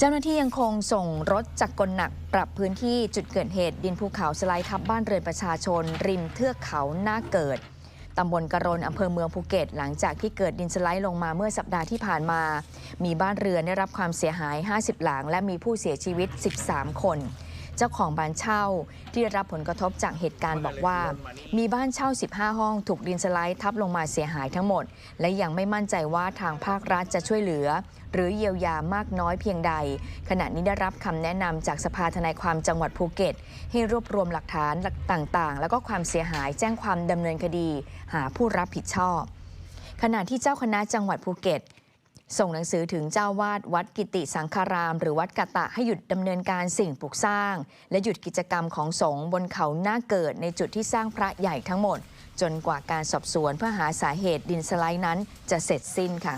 เจ้าหน้าที่ยังคงส่งรถจักรกลหนักปรับพื้นที่จุดเกิดเหตุ ดินภูเขาสไลด์ทับบ้านเรือนประชาชน ริมเทือกเขาหน้าเกิดตำบลกระรนอำเภอเมืองภูเก็ต หลังจากที่เกิดดินสไลด์ลงมาเมื่อสัปดาห์ที่ผ่านมา มีบ้านเรือนได้รับความเสียหาย 50 หลัง และมีผู้เสียชีวิต 13 คน เจ้าของบ้านเช่า ที่ได้รับผลกระทบจากเหตุการณ์บอกว่า มีบ้านเช่า 15 ห้อง ถูกดินสไลด์ทับลงมาเสียหายทั้งหมด และยังไม่มั่นใจว่าทางภาครัฐจะช่วยเหลือ หรือเยียวยามากน้อยเพียงใด ขณะนี้ได้รับคำแนะนำจากสภาทนายความจังหวัดภูเก็ต ให้รวบรวมหลักฐานต่างๆ แล้วก็ความเสียหายแจ้งความดำเนินคดี หาผู้รับผิดชอบขณะที่เจ้าคณะจังหวัดภูเก็ต ส่งหนังสือถึงเจ้าวาดวัดกิติสังคาราม หรือวัดกะตะให้หยุดดำเนินการสิ่งปลูกสร้าง และหยุดกิจกรรมของสงฆ์บนเขาหน้าเกิดในจุดที่สร้างพระใหญ่ทั้งหมด จนกว่าการสอบสวนเพื่อหาสาเหตุดินสไลด์นั้นจะเสร็จสิ้นค่ะ